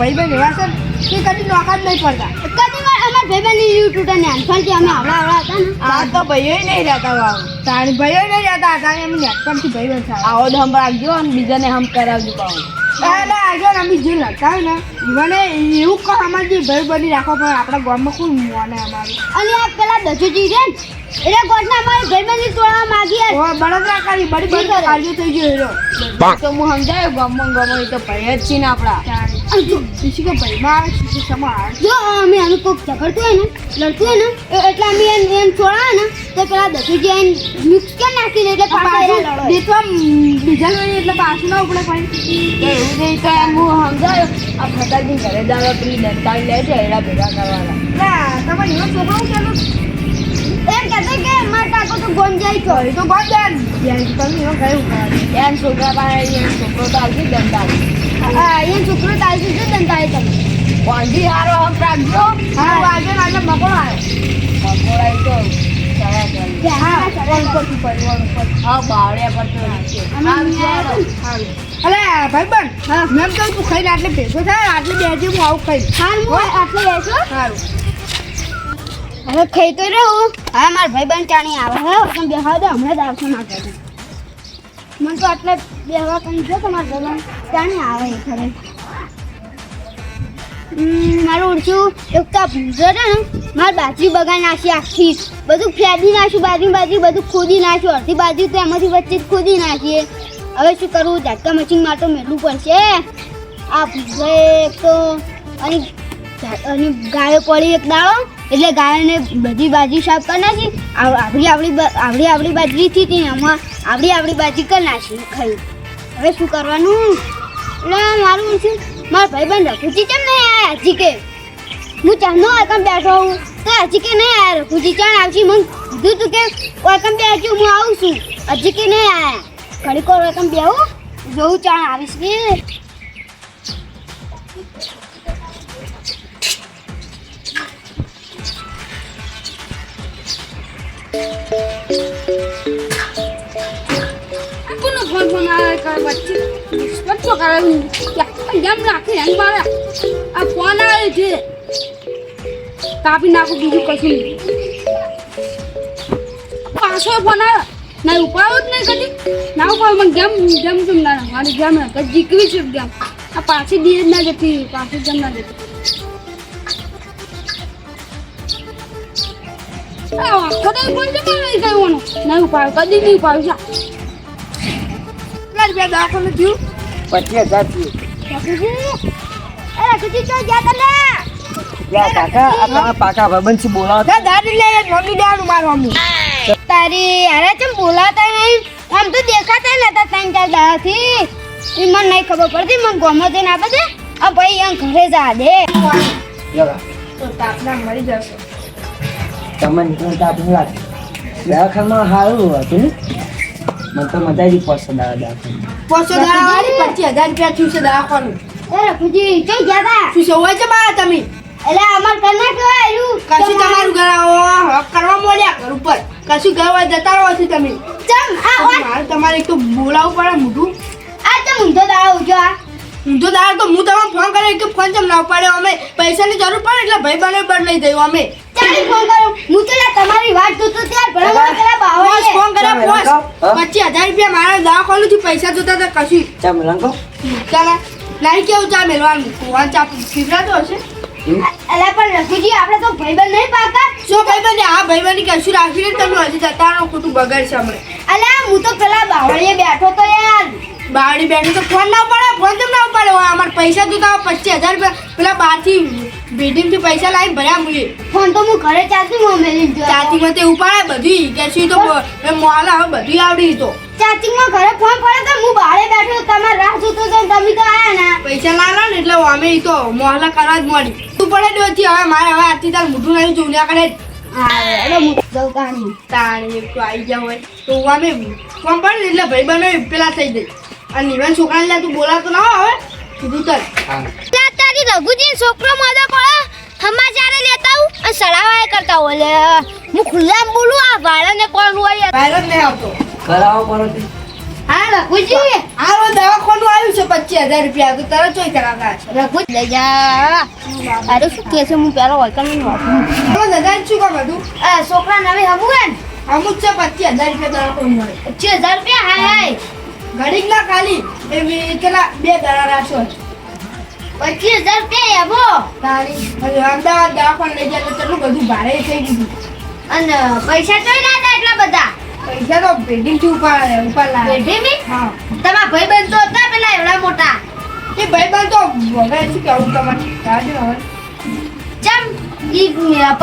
તાણી બહેન એવા છે કે કદી નોખા જ નહીં પડતા. કદી વાર અમાર ભાઈબંધની તૂટે ને નાનપણથી અમે આવડા આવડા હતા ને. આ તો ભાઈઓ નહીં રહેતા વાવ. તાણી ભાઈઓ નહીં રહેતા તાણી અમે ભાઈ બહેન થાય. આવો તો હમ રાખજો અને બીજાને હમ કરાવજો પાછું એટલે આજે અમે જે હોય ને મને એવું કહો અમારે જે ભાઈબંધી રાખો પણ આપણા ગામમાં કોણ મોને અમારું? અને આ પેલા દજુજી છે ને એટલે ગોઠના અમારી ભાઈબંધી તોડવા માંગી ઓ બળતરા કરી બળી બળી? કાળજો થઈ ગયો તો હું સમજાયો ગામમાં ગામમાં એ તો ભાઈ જ છે ને આપણા. અને જો શીશી કે ભાઈમાં આવે જો અમે આનું કોક ઝઘડતું હોય ને લડતું હોય ને એટલે અમે એમ એમ છોડાવે ને તો પેલા દજુજી એને મિક્સ કરી નાખી દે એટલે પાછા દેખવા બીજા લડે એટલે પાછું ના ઉપડે પણ એવું નહીં તો એમ હું સમજાયો આ ફટાકી ઘરે દાવા પેલી દંતાળી લે છે એના ભેગા કરવાના. ના તમારે એવો છોકરો કેનો એમ કહેતો કે મારે કાકો તો ગોંજાઈ છો તો બંધ યાર તમે એવો કહ્યું એમ છોકરા પાસે એમ છોકરો તો આવશે દંતાળી હા છોકરો ચાલતી છે દંતાળી તમે. વાંધી હારો હક રાખજો. હા. વાગે વાગે મકોડો આવ્યો મકોડો આવી તો તો ભાઈબંધ હા. મેમ કહ્યું તું ખાઈને આટલે ભેગો થાય આટલે બેસજે હું આવું ખાઈ આટલે બેસો? સારું હવે ખાઈ તો રહું. હવે મારા ભાઈ બંધ ચાણી આવે? હે તમે બેહવા દો હમણાં જ આવશે મારા મને તો આટલે બેહવા કઈ છે તમારા ભાઈ ચાણી આવે ખરે મારું ઉડશું એક તો આ ભૂંગળો ને, મારી બાજરી બગાડ નાખી આખી. બધું ફેદી નાખ્યું બાજરી બાજરી બધું ખોદી નાખ્યું અડધી બાજુ તો એમાંથી વચ્ચે જ ખોદી નાખીએ. હવે શું કરવું? ઝાટકા મશીનમાં તો મેળવું પડશે. આ ભૂંગળો એક તો અને ગાયો પડી એક દાડો. એટલે ગાયોને બધી બાજી સાફ કરી નાખી. આપણી આપણી આવડી આવડી બાજરી થી હતી ને એમાં આવડી આવડી બાજરી કરી નાખી ખાઈ. હવે શું કરવાનું? એટલે મારું શું મારા ભાઈબંધ રઘુજી કેમ નહીં આવ્યા હજી કે. હું ચાંદો એકમ બેઠો હું તો હજી કે નહીં આવ્યા રઘુજી ચાણ આવશે. મને કીધું તું કે એકમ બેઠું હું આવું છું. હજી કે નહીં આવ્યા ઘડીકો એકમ બેહું. જોઉં ચાણ આવીશ કે. કોનો ફોન ફોન આવે કરે વચ્ચે વચ્ચો કરે જેમ રાખી નાખું બીજું કશું નહીં પાછો ફોન આવે ના જ નહીં કદી ના ઉપાડો ગેમ ગેમ કેમ ના? મારી ગેમ. જીતવી છે ગેમ આ પાછી દીએ જ ના જતી પાછી ગેમ ના જતી તો ફોન છે મારે કહેવાનો નહીં ઉપાડો કદી નહીં ઉપાડો જા કેટલા રૂપિયા દવાખાનું થયું પચીસ હજાર થયું. એ રઘુજી તો ગયા તને છે તારી અરે ચમ બોલાતા નહીં આમ તો દેખાતા નતા ત્રણ ચાર દાડાથી ઈ મને નહીં ખબર પડતી મને ગમો દે ના બધે આ ભાઈ ઘરે જા દે તો તાપના મરી જશે તમને નીકળતા આપણે લાગે. દવાખાનામાં સારું હતું ને? મને તો મજા આવી પસંદ આવે દવાખાના પાંચસો દાડા વાળી પચીસ હજાર રૂપિયા થયું છે દવાખાનું. એ રઘુજી કઈ ગયા તા? શું સૌ છે બા તમે? એટલે અમાર કરના કેવા આવ્યું કશું તમારું ઘર આવો કરવા મળ્યા ઘર ઉપર. કશું ઘર હોય જતા રહો છો તમે. ચમ આ મારે તમારે એક તો બોલાવવું પડે મોટું આ તો ઊંધો દાળ ઉજો આ. ઊંધો દાળ તો હું તમને ફોન કર્યો કે ફોન ચમ ના ઉપાડ્યો? અમે પૈસાની જરૂર પડે એટલે ભાઈ બને બદલાઈ દઉં અમે. ફોન કરો હું તો લા તમારી વાત જોતો ત્યાર મને પેલા ફોન કર્યા પચીસ હજાર રૂપિયા મારા દવાખાનું થી પૈસા જોતા તો કશું? ચમ રંગો ચાલે. નહીં કેવું ચા મેળવાનું ફોન ચા પીવડાતો હશે? અલા પણ રઘુજી આપણે તો ભાઈબંધ નહીં પાકા જો ભાઈ બને આ ભાઈ બની કશું રાખીને તમે હજી જતા રહો ખોટું બગડશે હમણાં. અલા હું તો પેલા બાવળીએ બેઠો તો યાર. બાવડી બેઠો તો ફોન ના ઉપાડે? ફોન કેમ ના ઉપાડે? અમારે પૈસા જોતા પચીસ હજાર રૂપિયા. પેલા બહારથી થી પૈસા લાવીને ભર્યા મુલી ફોન તો હું ઘરે ચાચી માં મેલી જો ચાચીમાં તે ઉપાડે બધું. કે શું તો મોલ હવે બધું આવડી તો. ચાચી માં ઘરે ફોન પડે તો હું બહારે બેઠો તમારે રાહ જોતો તો તમે તો આયા ના. પૈસા ના લા ને એટલે અમે ઈ તો મોહલા કરવા જ મળી. તું પડે દોથી હવે મારે હવે આથી તાર મોઢું નહીં જોવું ત્યાં કરે હા હું જઉં તાણી. તાણી તો આવી ગયા હોય. તો અમે ફોન પડે ને એટલે ભાઈ બનો પેલા થઈ જાય અને નિવાન છોકરાને ને તું બોલાતો ના હવે કીધું તર રઘુજી છોકરો મોદો પડે સમાચાર લેતા હું અને સળાવાય કરતા હોય હું ખુલ્લા બોલું આ ભાડાને કોણ હોય ભાડા નહીં આવતો. કરાવો પડો હા રઘુજી? આ દવાખાનું આવ્યું છે પચીસ હજાર રૂપિયા તો તરત ચોઈ કરાવતા રઘુ લઈ જા. અરે શું કે છે? હું પેલો હોય કમ તો દાદા શું કામ હતું? છોકરા નવી હમું હે ને? અમુક છે પચીસ હજાર રૂપિયા દવાખાનું મળે. પચીસ હજાર રૂપિયા? હાય હાય. ઘડીક ના ખાલી એ કેટલા બે દડા રાખશો પચીસ હજાર રૂપિયા એવો તારી અમદાવાદ દવાખાને લઈ જાય તો કેટલું બધું ભારે થઈ ગયું અને પૈસા તો ના હતા એટલા બધા. પૈસા તો પેઢી થી ઉપર ઉપર લાવે. પેઢી મી હા. તમારા ભાઈ બંધ તો હતા પેલા એવડા મોટા. એ ભાઈ બંધ તો શું કેવું તમારે? કાઢજો હવે. ચમ ઈ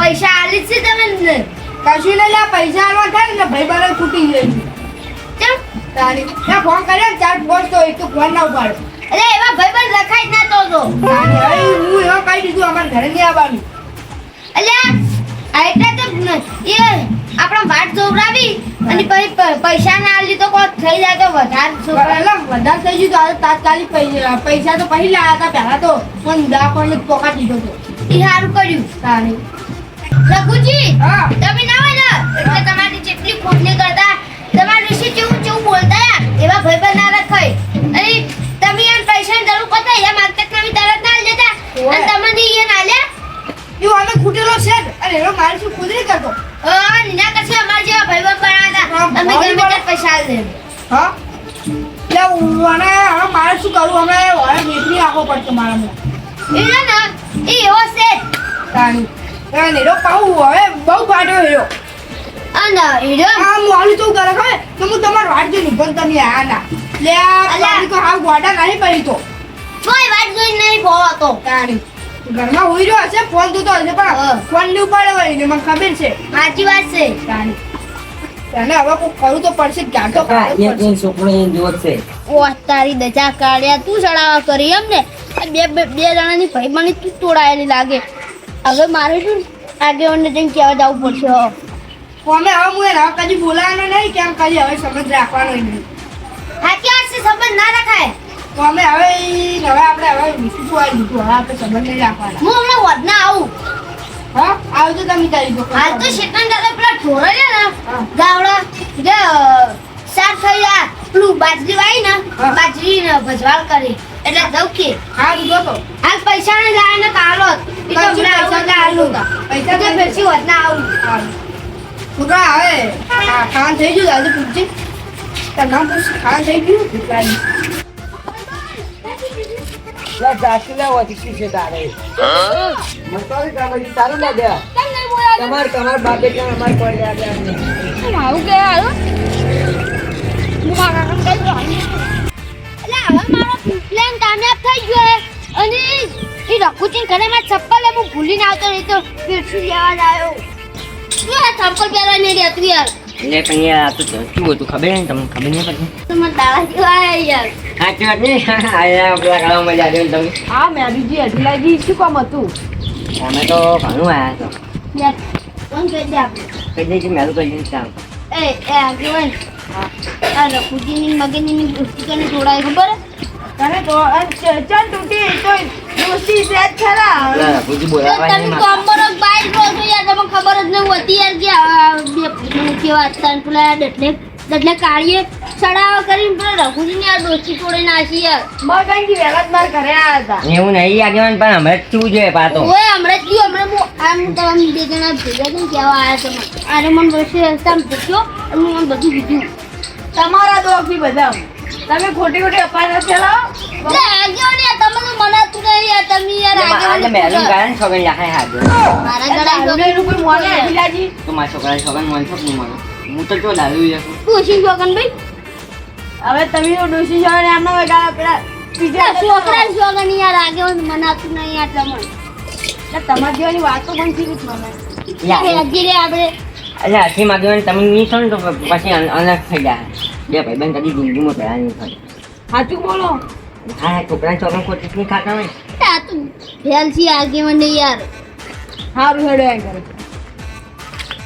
પૈસા આલી છે તમે. કશું લઈ લે પૈસા આલવા થાય ને ભાઈ બંધ ફૂટી જાય ચમ. તારી ફોન કર્યો ચાર ફોન તો એક તો ફોન ના ઉપાડો. અરે એવા ભાઈ તો. તો તારી હવે હું એવા કહી દીધું અમારે ઘરે નહીં આવવાનું. અલ્યા આ તો એ આપણા વાટ જોવરાવી અને પછી પૈસા ના આલી તો કોઈ થઈ જાય તો વધારે છોકરા એટલે વધારે થઈ ગયું તો હવે તાત્કાલિક પૈસા તો પહેલા લાયા હતા પહેલા તો. પણ દવાખાને પોકા દીધો હતો ઈ સારું કર્યું. તારે. રઘુજી તમે ના હોય ને એટલે તમારી જેટલી ખોટલી કરતા તમારી વિશે જેવું કેવું બોલતા એવા ભાઈ ના રખાય હા? એટલે અને હવે મારે શું કરવું? અમે હવે વેચી આપવો પડશે મારા એ એવો છે. તારી. હવે નેરો પાઉં હવે બહુ ફાટ્યો હેરો. અને હીરો. આ આલું તો કરે ખબર? તો હું તમારો વાટ જોઈને ને તમે આયા ના. લે આ તો હાવ ગોડા નહીં પડી તો. કોઈ વાત જોઈ નહીં ભોળો તો. તારી. ઘરમાં હોઈ રહ્યો હશે ફોન તો હશે પણ. ફોનની ઉપાડે હોય ને મને ખબર છે. સાચી વાત છે. તારી. તને હવે કોઈ કરવું તો પડશે જ ગાંઠો એક એક છોકરો એ છે ઓ તારી દજા કાઢ્યા તું ચડાવા કરી એમ ને? બે બે બે જણાની ભાઈ બની તું તોડાયેલી લાગે. હવે મારે શું આગેવાનને જઈને કહેવા જવું પડશે હો. અમે હવે હું એને કદી બોલાવાનો નહીં કેમ કદી હવે સમજ રાખવાનો નહીં. સાચી વાત છે સંબંધ ના રખાય. તો અમે હવે હવે આપણે હવે આવી દીધું? હવે આપણે સંબંધ નહીં રાખવાના. હું હમણાં વધના આવું. હા આવજો તમે તારી હાલ તો શેતાન દાદા પેલા ઢોરો છે ને. ગાવડા જે સાર થઈ આ પેલું બાજરી વાય ને બાજરી ભજવાળ કરી એટલે દઉં કે હા દીધો તો હાલ પૈસા ને જાય ને કાલો. તો પૈસા આવું આલું. ફેરસી વધના આવું. છોકરા હવે હા, થઈ ગયું દાદુ પૂછજે તાર નામ પૂછ ખાવાનું થઈ ગયું. લે જાસુ લે શું છે તારે? હવે કામ તારું લે દે? તમાર તમાર બાપે કે અમાર કોઈ લે દે આવું કે? હું મારા એટલે હવે મારો પ્લાન કામયાબ થઈ ગયો અને એ રઘુજી ઘરે માં ચપ્પલ હે, ભૂલીને આવતો નહીં તો પેટથી લેવા આવ્યો. ચપ્પલ પહેરવા નહીં રહેતું યાર? લે પણ યાર આ તો શું હતું ખબર નહીં તમને ખબર નહીં પડતી તમે હા મેં બીજી અઢીલાજી શું કામ હતું અમે તો ઘણું આયા તો યાર કોણ કહી દે કઈ દઈશું મેલું કઈ દઈશું ચાલ એ એ આગેવાન આ રઘુજીની મગજની પુસ્તિકાને જોડાય ખબર હે? તને તો ચાલ તૂટી તો દોસ્તી છે ખરા. લા, પૂછી બોલાવા તમે નહીં તો અમારો બાઈક યાર તમને ખબર જ નહીં હોતી યાર કે આ બે મને કેવા હતા પેલા દટલે દટલે કાઢીએ ચડાવા કરીને પેલા રઘુજીની આ દોસ્તી તોડી નાખી યાર. મગનજી વહેલા જ મારા ઘરે આવ્યા હતા. એવું નહીં આગેવાન પણ હમણાં જ શું જોઈએ પાતો ઓય હમણાં જ ગયું હમણાં હું આમ તમે બે જણા ભેગા થઈને કહેવા આવ્યા તમે આરે મને વર્ષે રસ્તામાં પૂછ્યો અને મને બધું કીધું. તમારા દોસ્તી બધા. તમે ખોટી ખોટી અપાર ફેલાવો. એટલે આગેવાન મનાતું નહીં યાર તમે યાર આજે મેલું આગેવાન છોકરી લાખાય હાજર. મારા ગળા દારૂને એનું કોઈ મોને અઢીલાજી તો મારા છોકરા છોકન મન છોકનું મને હું તો જો દારૂ યાર ડોશી છોકન ભાઈ હવે તમે તો ડોસી છો એમનો ગાળા પેલા બીજા છોકરા છોકન યાર આગેવાન મનાતું નહીં યાર તમને તમારી જેવાની વાતો પણ થઈ ગઈ મને. આપણે. એટલે આગેવાન તમે નહીં છો ને તો પછી અલ- અલગ થઈ જાય. બે ભાઈ બેન કદી જિંદગીમાં પહેલા નહીં થાય. સાચું બોલો? હા છોકરા છોકરા ખોટી ખાતા હોય? આ તો ફેલ છે આગેવાન ને યાર. સારું હેડો એમ કરે.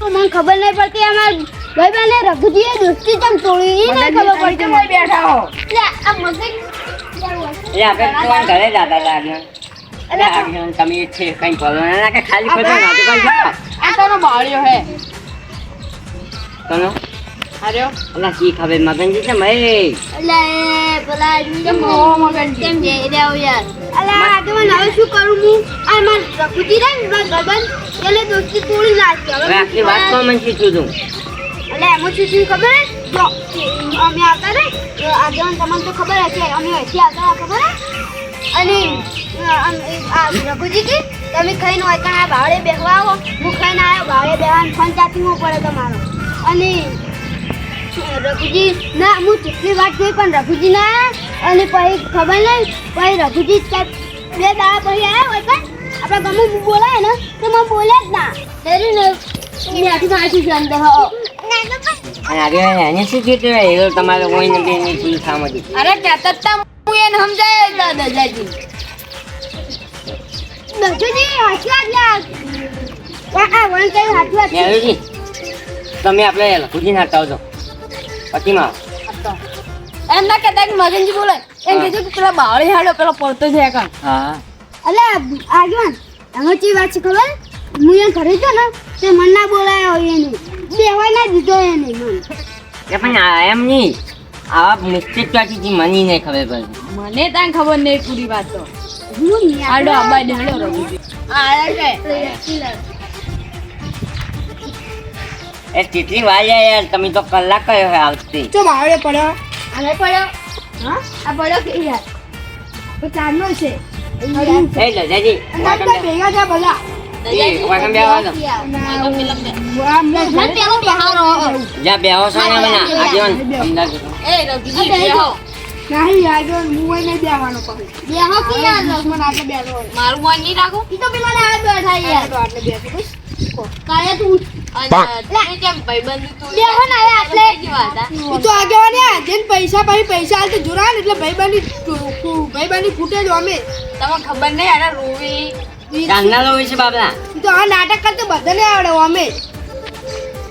મને ખબર નહીં પડતી અમાર ભાઈ બેને રઘુજીએ દોસ્તી કેમ તોડી ઈ નહીં ખબર પડતી. મને. બેઠા હો. એટલે આ મગજ એટલે આપણે તો ઘરે જતા હતા આગેવાન તમે છે કઈ કરો ના કે ખાલી ખોટો ના તો આ તનો બાળ્યો હે? તનો અલા શી ખબર મગનજી છે મય. એટલે પેલા કેમ મોહ મગનજી? કેમ જઈ રહ્યા હો યાર. અલા આગેવાન હવે શું કરું હું? આ માર રઘુજી રે મારા ગબન એટલે દોસ્તી તોડી નાખી. હવે આટલી વાત તો મને શીખું તું એટલે એમાં શું શું ખબર? હે? જો અમે આવતા ને તો આગેવાન તમને તો ખબર હશે. અમે અહીંથી આવતા ખબર હે? અને રઘુજી કે તમે ખાઈને હોય ત્યાં આ ભાવડે બેસવા આવો. હું ખાઈને આવ્યો ભાવડે બેસવાનું ફોન ચાર્જિંગમાં પડે તમારો. અને રઘુજી ના હું કેટલી વાત જોઈ પણ રઘુજી ના અને પછી ખબર નહીં પછી રઘુજી બે દાડા પછી આવ્યા હોય પણ આપણા ગામમાં બોલાય ને તો મને બોલે જ ના. તેરી ને ત્યાંથી માઠી છે અંદર હો. એને શું કીધું એ તમારે કોઈ નથી એની ભૂલ ખામાંથી અરે કહેતા હું એને સમજાય દાદાજી. દસોજી હાચી વાત યાર આ વણ કઈ હાચી વાત તમે આપણે લખુજી ના આવજો પછી માં એમ ના કહેતા કે મગનજી બોલે એમ કીધું કે પેલા બાવળી હાડો પેલો પડતો છે કાં હા. અલા આગેવાન એમાં ચી વાત છે ખબર? હું અહીંયા ઘરે છો ને તે મન ના બોલાયો હોય એને બેવા ના દીધો એને મન. એ પણ આ એમ નહીં. આવા મિસ્ટેક ક્યાંથી મની નહીં ખબર પડતી મને ત્યાં ખબર નહીં પૂરી વાત તો. હું નહીં હાડો આબાઈ ને રહું આ કે એ કેટલી વાર યાર યાર તમે તો કલાક કયો હે આવતી ચો બાવળે પડ્યો? હવે પડ્યો? હા? આ પડ્યો કે યાર? તો ચાલનો છે. એ દાદાજી અંદર તો ભેગા થા અંદર બેહવાનો મારું મન. નહીં રાખું? તો પેલા ના બેઠા કાલે તું તું આગેવાને પૈસા પછી પૈસા હાલ તો જોરા ને એટલે ભાઈબાની ભાઈબાની ફૂટે જ અમે. તમને ખબર નહીં અરે રોવી. કાંદા લો છે બાબલા તો આ નાટક કરતો બધાને આવડે અમે.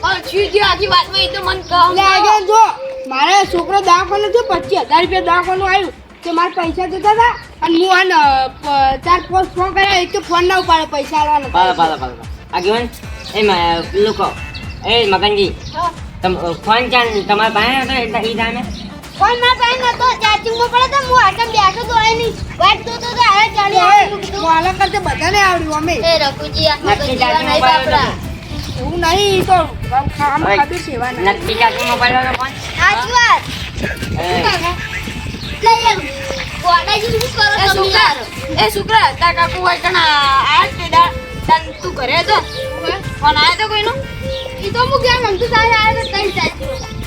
પણ આખી વાતમાં એ તો મને કહો. આગળ જો. મારે છોકરો દવાખાને છે પચીસ હજાર રૂપિયા દવાખાનું આવ્યું કે મારે પૈસા જતા હતા. અને હું આ ચાર પોસ્ટ ફોન કર્યા એક તો ફોન ના ઉપાડે પૈસા આવવાના આગેવાન એ મ- પેલું એ મગનજી તમ ફોન ચાલ તમારા પાસે હતો એ ઈ ટાઈમે ફોનમાં પાસે નતો ચાર્જિંગમાં પડે તો હું આટમ બેઠો તો આય નહીં વાત તો તો આરે ચાલી આવ્યું વાલા કરતે બધાને આવડ્યું અમે એ રઘુજી આ મગનજી નહીં બાપરા એવું નહીં તો કામ. ખાધું એવા નહીં. નક્કી ચાર્જિંગ મોબાઈલ ફોન સાચી વાત એ, લઈ લે ગોડાજી શું કરો તમે એ છોકરા તાર કાકુ હોય કણ આ તે તાન તું ઘરે હતો ફોન આવ્યો તો કોઈનો? એ તો હું કેમ રમતું તારે આવ્યો તો તઈ જાય.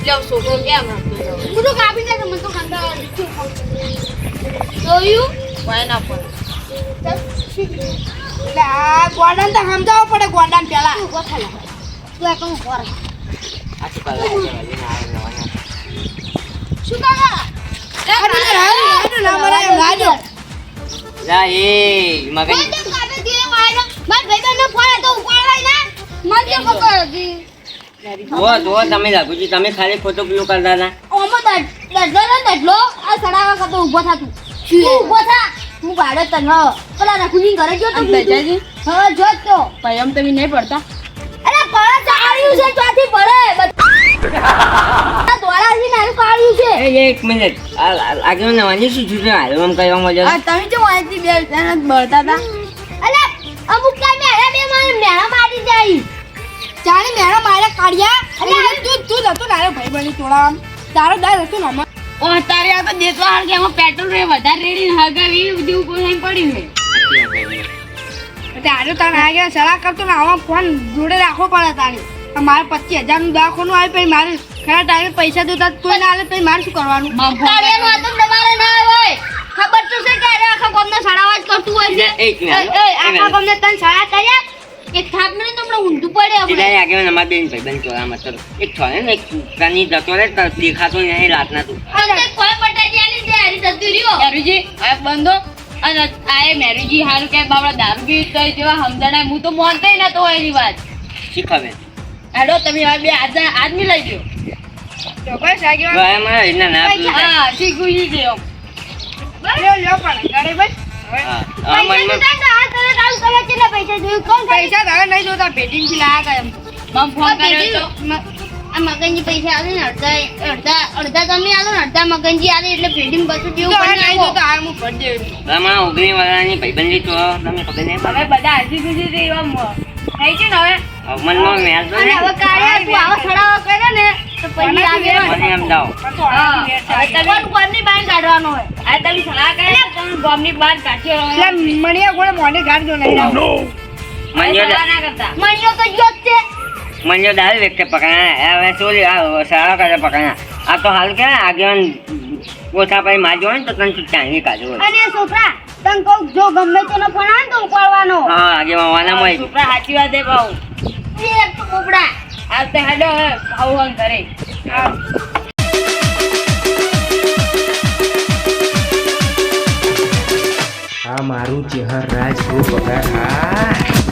લ્યો છોકરો કેમ રમતો? હું તો કાપી જાય મને તો ખાંડા જોયું? વાય ના પડે. આ ગોડાને તો સમજાવવો પડે ગોડાને તું તું કર શું એ મગન. મારો ભાઈબંધનો ફોન હતો ઉપાડવાય ના? મને હતી? જુઓ જુઓ તમે લાગુજી તમે ખાલી ખોટો પેલું કરતા હતા. ઓમો દડલો ને દડલો આ સડાવા કરતો ઊભો થા તું. તું ઊભો થા. હું ગાડે તને પેલા રખુજી ઘરે ગયો તો બેજાજી? હવે જો જ તો. ભાઈ તમે નહીં પડતા. અરે પડે કાળ્યું છે ત્યાંથી પડે? બધા દોરાજી નાનું કાળ્યું છે. એ એક મિનિટ. આગળ આ- નવાની શું છૂટ્યું હાલ આમ કહેવા મળ્યો તમે જો અહીંથી બે બળતા હતા? અમુક ટાઈમે મેળા બે મને મેળા મારી જાય. ચાલે મેળા મારે કાઢ્યા. અને તું તું જતો હતો નારો ભાઈ બની તોડા તારો દાદ હતો ને. ઓ તારે આ તો દેતો હાલ કે એમાં પેટ્રોલ રે વધારે રેડી હગાવી બધું થઈને પડ્યું છે. આજે તારે આ ગયા સલાહ કરતો ને આમાં ફોન જોડે રાખવો પડે તારે. આ મારે પચીસ હજારનું દવાખાનું આવે પછી મારે ખરા ટાઈમે પૈસા દેતા કોઈ ના આવે પછી મારે શું કરવાનું? તો તમારે ના હોય. ખબર તો છે આખા કોમને સડાવા જ કરતું હોય છે. એક મિનિટ, એ, આખા કોમને તન સડા કર્યા. એક થાક મને તો હમણાં ઊંધું પડે આપણે સીધા આગેવાન અમારા બેન ભાઈબંધ ચોરામાં ચલો. એક થોડે ને એક કાની જતો રે તો દેખાતો નહીં રાતના તું. અરે કોઈ પટાજી આલી દે હરી જતી રહ્યો. હરીજી આ બંધો અને આ એ મેરુજી હારું કે બાબડા દારૂ પી તો જેવા સમજણા હું તો મોનતે નતો તો એની વાત. શીખવે. હેડો તમે આ બે આજ આદમી લઈ ગયો ચોક્કસ બસ ગયા ભાઈ ના હા શીખું જી છે પૈસા તો આવું તમે કેટલા પૈસા જોયું કોણ ખાલી પૈસા તારે નહીં જોતા ભેટીથી લાયા હતા એમ. મમ ફોન કર્યો તો. આ મગનજી પૈસા આલે ને અડધા અડધા અડધા તમે આલો ને અડધા મગનજી આવે એટલે પડી નહીં નાખો. જોતા હાલ હું ભરી દેવું તમારા ઓગણી વાળાની ભાઈબંધી તો તમને ખબર નહીં? હવે બધા હજી સુધી તો એવા થઈ છે ને હવે? મનમાં મેચ હવે કાલે તું આવો સડાવો કર્યો ને તો પછી આવે મને એમ જાઓ. તમે કોણ કોણની કાઢવાનો હોય. આ તમે સલાહ કરે. તો તમે ગામની બહાર કાઢ્યો એટલે મણિયા નહીં તો છે. દાલ વ્યક્તિ પકડાયા. હવે ચોરી આ કરે પકડાયા. આ તો હાલ કે આગેવાન ઓછા પછી માજો હોય ને તો તને ચાંગી કાઢો અને છોકરા તને કહું જો ગમે તેનો ફોન આવે તો ઉપાડવાનો. હા આગેવાન વાના મય છોકરા સાચી વાત હે ભાઉ. એક તો પોપડા આ તો હેડો હમ ઘરે આ મારું ચહેર રાજ પગાર. હા.